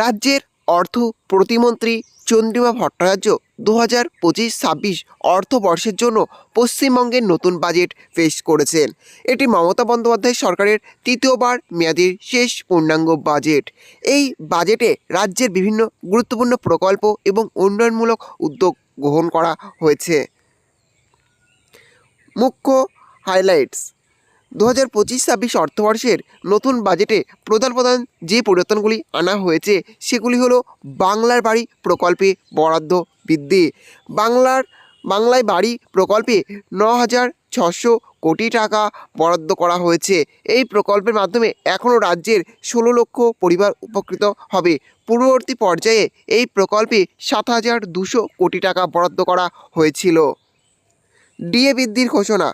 রাজ্যের অর্থ প্রতিমন্ত্রী চন্দ্রিমা ভট্টাচার্য দু হাজার পঁচিশ ছাব্বিশ অর্থবর্ষের জন্য পশ্চিমবঙ্গের নতুন বাজেট পেশ করেছেন। এটি মমতা বন্দ্যোপাধ্যায় সরকারের তৃতীয়বার মেয়াদের শেষ পূর্ণাঙ্গ বাজেট। এই বাজেটে রাজ্যের বিভিন্ন গুরুত্বপূর্ণ প্রকল্প এবং উন্নয়নমূলক উদ্যোগ গ্রহণ করা হয়েছে। মুখ্য হাইলাইটস দু হাজার পঁচিশ ছাব্বিশ অর্থবর্ষের নতুন বাজেটে প্রধান প্রধান যে পরিবর্তনগুলি আনা হয়েছে, সেগুলি হলো বাংলার বাড়ি প্রকল্পে বরাদ্দ বৃদ্ধি। বাংলার, বাংলায় বাড়ি প্রকল্পে ন হাজার ছশো কোটি টাকা বরাদ্দ করা হয়েছে। এই প্রকল্পের মাধ্যমে এখনও রাজ্যের ষোলো লক্ষ পরিবার উপকৃত হবে। পূর্ববর্তী পর্যায়ে এই প্রকল্পে সাত হাজার দুশো কোটি টাকা বরাদ্দ করা হয়েছিল। ডিএ বৃদ্ধির ঘোষণা।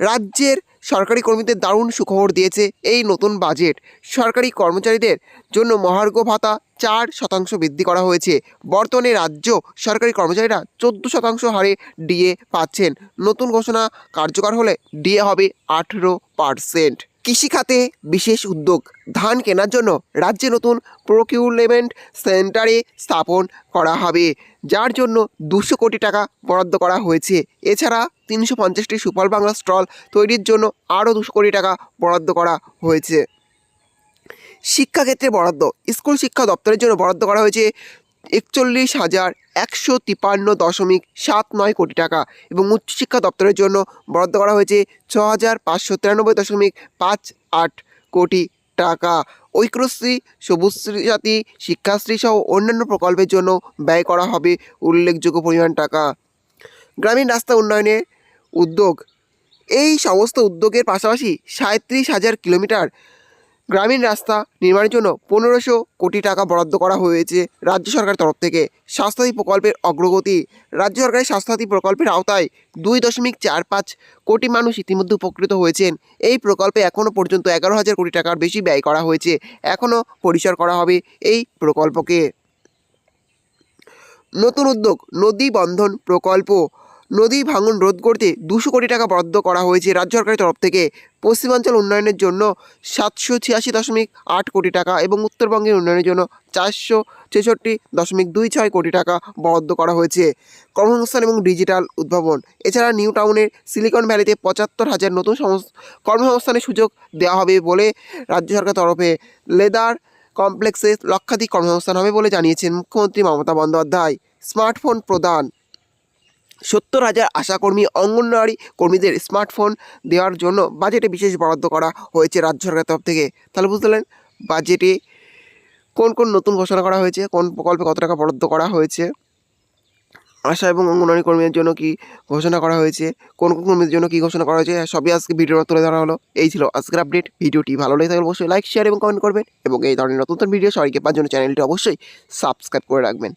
রাজ্যের সরকারি কর্মীদের দারুণ সুখবর দিয়েছে এই নতুন বাজেট। সরকারি কর্মচারীদের জন্য মহার্ঘ ভাতা চার শতাংশ বৃদ্ধি করা হয়েছে। বর্তমানে রাজ্য সরকারি কর্মচারীরা চোদ্দ শতাংশ হারে ডিএ পাচ্ছেন। নতুন ঘোষণা কার্যকর হলে ডিএ হবে আঠেরো পার্সেন্ট। কৃষিখাতে বিশেষ উদ্যোগ। ধান কেনার জন্য রাজ্যে নতুন প্রকিউরমেন্ট সেন্টারে স্থাপন করা হবে, যার জন্য দুশো কোটি টাকা বরাদ্দ করা হয়েছে। এছাড়া তিনশো পঞ্চাশটি সুফল বাংলা স্টল তৈরির জন্য আরও দুশো কোটি টাকা বরাদ্দ করা হয়েছে। শিক্ষাক্ষেত্রে বরাদ্দ। স্কুল শিক্ষা দপ্তরের জন্য বরাদ্দ করা হয়েছে একচল্লিশ হাজার একশো তিপান্ন দশমিক সাত নয় কোটি টাকা এবং উচ্চশিক্ষা দপ্তরের জন্য বরাদ্দ করা হয়েছে ছ হাজার পাঁচশো তিরানব্বই দশমিক পাঁচ আট কোটি টাকা। ঐক্যশ্রী, সবুজশ্রী সাথী শিক্ষাশ্রী সহ অন্যান্য প্রকল্পের জন্য ব্যয় করা হবে উল্লেখযোগ্য পরিমাণ টাকা। গ্রামীণ রাস্তা উন্নয়নের উদ্যোগ। এই সমস্ত উদ্যোগের পাশাপাশি সাঁত্রিশ হাজার কিলোমিটার গ্রামীণ রাস্তা নির্মাণের জন্য পনেরোশো কোটি টাকা বরাদ্দ করা হয়েছে রাজ্য সরকারের তরফ থেকে। স্বাস্থ্যসাথী প্রকল্পের অগ্রগতি, রাজ্য সরকারের স্বাস্থ্যসাথী প্রকল্পের আওতায় দুই দশমিক চার পাঁচ কোটি মানুষ ইতিমধ্যে উপকৃত হয়েছেন। এই প্রকল্পে এখনও পর্যন্ত এগারো হাজার কোটি টাকার বেশি ব্যয় করা হয়েছে। এখনও পরিসর করা হবে এই প্রকল্পকে। নতুন উদ্যোগ, নদী বন্ধন প্রকল্প নদী ভাঙন রোধ করতে দুশো কোটি টাকা বরাদ্দ করা হয়েছে রাজ্য সরকারের তরফ থেকে। পশ্চিমাঞ্চল উন্নয়নের জন্য সাতশো ছিয়াশি দশমিক আট কোটি টাকা এবং উত্তরবঙ্গের উন্নয়নের জন্য চারশো ছেষট্টি দশমিক দুই ছয় কোটি টাকা বরাদ্দ করা হয়েছে। কর্মসংস্থান এবং ডিজিটাল উদ্ভাবন। এছাড়া নিউ টাউনের সিলিকন ভ্যালিতে পঁচাত্তর হাজার নতুন সংস- কর্মসংস্থানের সুযোগ দেওয়া হবে বলে রাজ্য সরকার তরফে লেদার কমপ্লেক্সে লক্ষাধিক কর্মসংস্থান হবে বলে জানিয়েছেন মুখ্যমন্ত্রী মমতা বন্দ্যোপাধ্যায়। স্মার্টফোন প্রদান। সত্তর হাজার আশাকর্মী, অঙ্গনওয়াড়ি কর্মীদের স্মার্টফোন দেওয়ার জন্য বাজেটে বিশেষ বরাদ্দ করা হয়েছে রাজ্য সরকারের তরফ থেকে। তাহলে বুঝতে পারলেন, বাজেটে কোন কোন নতুন ঘোষণা করা হয়েছে, কোন প্রকল্পে কত টাকা বরাদ্দ করা হয়েছে, আশা এবং অঙ্গনওয়াড়ি কর্মীদের জন্য কি ঘোষণা করা হয়েছে, কোন কোন কর্মীদের জন্য কি ঘোষণা করা হয়েছে, সবই আজকে ভিডিওর তুলে ধরা হলো। এই ছিল আজকের আপডেট। ভিডিওটি ভালো লেগে থাকলে অবশ্যই লাইক, শেয়ার এবং কমেন্ট করবেন এবং এই ধরনের নতুন নতুন ভিডিও সবাইকে পাওয়ার জন্য চ্যানেলটি অবশ্যই সাবস্ক্রাইব করে রাখবেন।